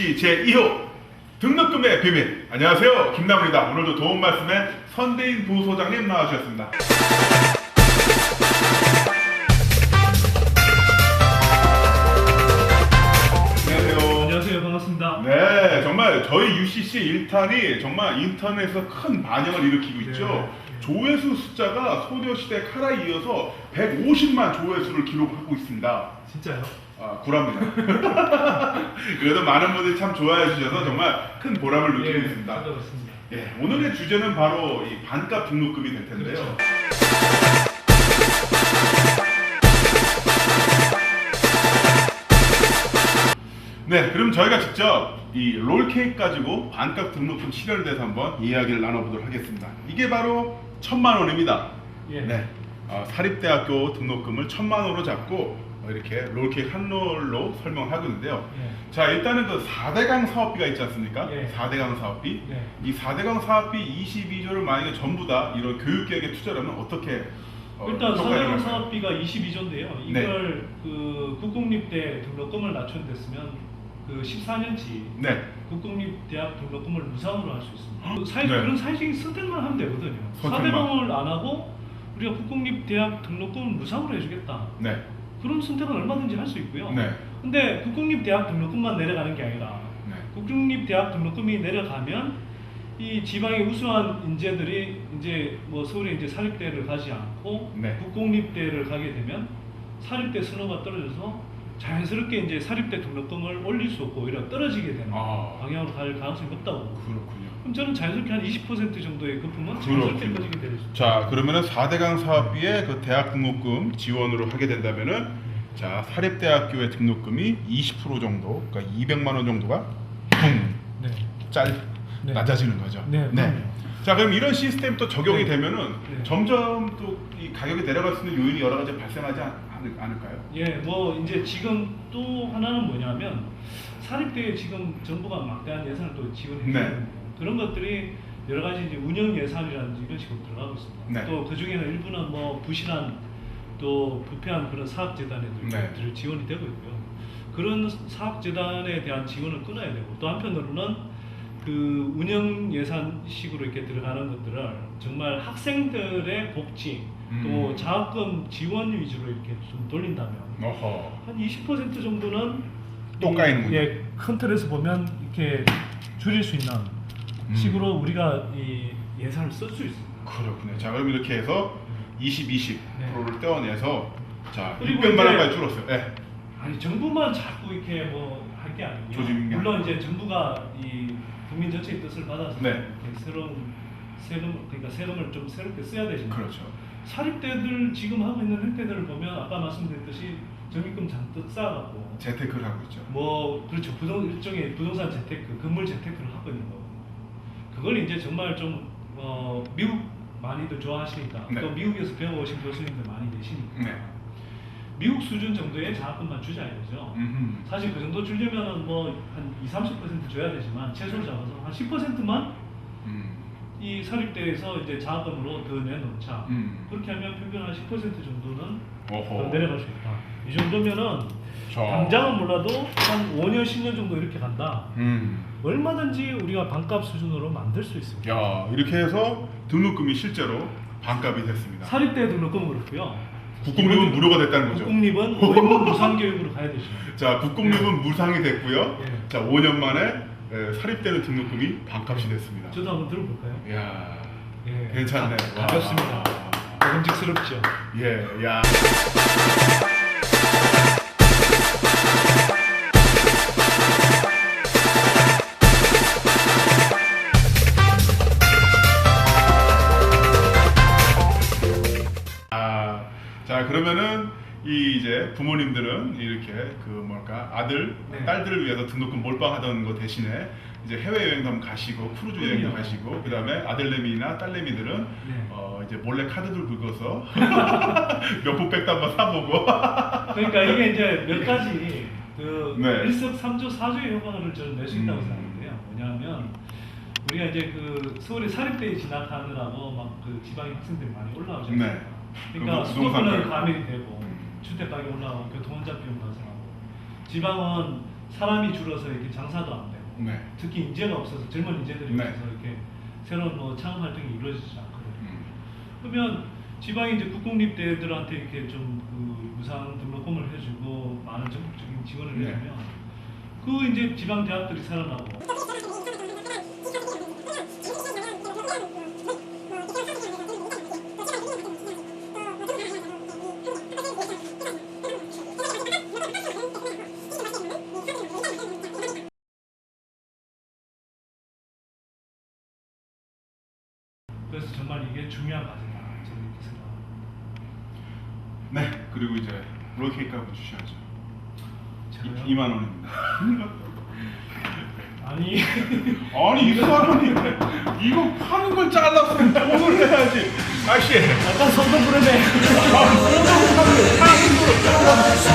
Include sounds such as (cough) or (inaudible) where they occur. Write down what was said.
UCC 제2호 등록금의 비밀. 안녕하세요. 김남우입니다. 오늘도 도움 말씀에 선대인 부소장님 나와주셨습니다. 안녕하세요. 안녕하세요 반갑습니다. 네, 정말 저희 UCC 1탄이 정말 인터넷에서 큰 반영을 일으키고 있죠. 네. 조회수 숫자가 소녀시대 카라에 이어서 150만 조회수를 기록하고 있습니다. 진짜요? 아, 구랍니다. (laughs) 그래도 많은 분들이 참 좋아해 주셔서 정말 큰 보람을 느끼고 있습니다. 찾아봤습니다. 예, 오늘의 주제는 바로 이 반값 등록금이 될 텐데요. 그렇죠. 네, 그럼 저희가 직접 이 롤케이크 가지고 반값 등록금 실현에 대해서 한번 이야기를 나눠보도록 하겠습니다. 이게 바로 천만 원입니다. 예. 네, 어, 사립대학교 등록금을 천만 원으로 잡고 어, 이렇게 롤케이크 한 롤로 설명하고 있는데요. 예. 자, 일단은 그 4대강 사업비가 있지 않습니까? 예. 4대강 사업비. 네. 이 4대강 사업비 22조를 만약에 전부 다 이런 교육계획에 투자를 하면 어떻게 어, 일단 사대강? 사업비가 22조인데요. 네. 이걸 그 국공립대 등록금을 낮춘댔으면 그 14년치 네, 국공립대학 등록금을 무상으로 할 수 있습니다. 그 사회, 네. 그런 사회적인 선택만 하면 되거든요. 선택만. 사대강을 안 하고 우리가 국공립대학 등록금을 무상으로 해주겠다. 네, 그런 선택은 얼마든지 할 수 있고요. 네, 근데 국공립대학 등록금만 내려가는 게 아니라 네. 국공립대학 등록금이 내려가면 이 지방의 우수한 인재들이 이제 뭐 서울에 이제 사립대를 가지 않고 네. 국공립대를 가게 되면 사립대 선호가 떨어져서 자연스럽게 이제 사립대 등록금을 올릴 수 없고 오히려 떨어지게 되는 아. 방향으로 갈 가능성이 높다고. 그렇군요. 그럼 저는 자연스럽게 한 20% 정도의 거품은 자연스럽게 그렇군요. 꺼지게 되죠. 자, 그러면은 4대강 사업비에 그 대학 등록금 지원으로 하게 된다면은 자, 사립대학교의 등록금이 20% 정도, 그러니까 200만 원 정도가 붕, 네. 짤 네. 낮아지는 거죠. 네, 그럼요. 자, 그럼 이런 시스템 또 적용이 네. 되면은 네. 점점 또 이 가격이 내려갈 수 있는 요인이 여러 가지 발생하지 않, 않을, 않을까요? 예, 뭐 이제 지금 또 하나는 뭐냐면 사립대에 지금 정부가 막대한 예산을 또 지원해 네. 주는데 그런 것들이 여러 가지 이제 운영 예산이라든지 이런 식으로 들어가고 있습니다. 네. 또그 중에는 일부는 뭐 부실한 또 부패한 그런 사학재단에도 네. 들 지원이 되고 있고요. 그런 사학재단에 대한 지원을 끊어야 되고 또 한편으로는 그 운영 예산식으로 이렇게 들어가는 것들을 정말 학생들의 복지 또 음. 장학금 지원 위주로 이렇게 좀 돌린다면 어허. 한 20% 정도는 또 까이는군요. 예, 큰 틀에서 보면 이렇게 줄일 수 있는 음. 식으로 우리가 이 예산을 쓸 수 있습니다. 그렇군요. 자, 그럼 이렇게 해서 20, 20%를 떼어내서 자, 그리고 600만 이제- 원까지 줄었어요. 네. 아니 정부만 자꾸 이렇게 뭐 할 게 아니고 조직이 물론 이제 정부가 이 국민 전체의 뜻을 받아서 네. 이렇게 새로운 세금 그러니까 세금을 좀 새롭게 써야 되지만 그렇죠. 사립대들 지금 하고 있는 형태들을 보면 아까 말씀드렸듯이 적립금 잔뜩 쌓아갖고 재테크를 하고 있죠. 뭐 그렇죠 부동 일종의 부동산 재테크 건물 재테크를 하고 있는 거고 그걸 이제 정말 좀 어, 미국 많이들 좋아하시니까 네. 또 미국에서 배워오신 교수님들 많이 계시니까 네. 미국 수준 정도의 장학금만 주자 이거죠. 음흠. 사실 그 정도 주려면은 뭐한 2, 30% 줘야 되지만 최소를 잡아서 한 10%만 음. 이 사립대에서 이제 장학금으로 더 내놓자. 음. 그렇게 하면 평균 한 10% 정도는 어허. 더 내려갈 수 있다. 이 정도면은 자. 당장은 몰라도 한 5년, 10년 정도 이렇게 간다. 음. 얼마든지 우리가 반값 수준으로 만들 수 있습니다. 야, 이렇게 해서 등록금이 실제로 반값이 됐습니다. 사립대 등록금은 그렇고요. 국공립은 무료가 됐다는 거죠. 국공립은 의무 무상 교육으로 가야 되죠. (laughs) 자, 국공립은 무상이 됐고요. 예. 자, 5년 만에 에, 사립대는 등록금이 반값이 됐습니다. 저도 한번 들어볼까요? 야, 예. 괜찮네. 가- 가볍습니다. 와. 먹음직스럽죠. 예, 야. 자 그러면은 이 이제 부모님들은 이렇게 그 뭘까 아들 네. 딸들을 위해서 등록금 몰빵하던 거 대신에 이제 해외 여행도 한번 가시고 크루즈 여행도 그럼요. 가시고 그다음에 아들내미나 딸내미들은 네. 어 이제 몰래 카드들 긁어서 (laughs) 명품백도 한번 사보고 그러니까 이게 이제 (laughs) 몇 가지 그 네. 일석삼조 사조의 효과를 저는 낼수 있다고 음. 생각하는데요. 뭐냐면 우리가 이제 그 서울의 사립대에 진학하느라고 막 그 지방의 학생들이 많이 올라오잖아요. 네. 그러니까 부동산 수도권은 가격. 가밀이 되고 음. 주택 가격 올라가고 교통원자 비용 발생하고 지방은 사람이 줄어서 이렇게 장사도 안 되고 네. 특히 인재가 없어서 젊은 인재들이 네. 없어서 이렇게 새로운 뭐 창업 활동이 이루어지지 않거든요. 음. 그러면 지방에 이제 국공립대들한테 이렇게 좀그 유상 등록금을 해주고 많은 전국적인 지원을 네. 해주면 그 이제 지방 대학들이 살아나고 그래서 정말 이게 중요한 과제다 저는 이렇게 생각합니다. 네, 그리고 이제 롤케이크 한번 주셔야죠. 제가요? 이, 2만 원입니다. (laughs) 아니 (laughs) 아니 2만 원인데 이거 파는 걸 잘랐으면 돈을 내야지. 아씨, 약간 선도 부르네. 아, 돈을 파는 걸 잘랐어.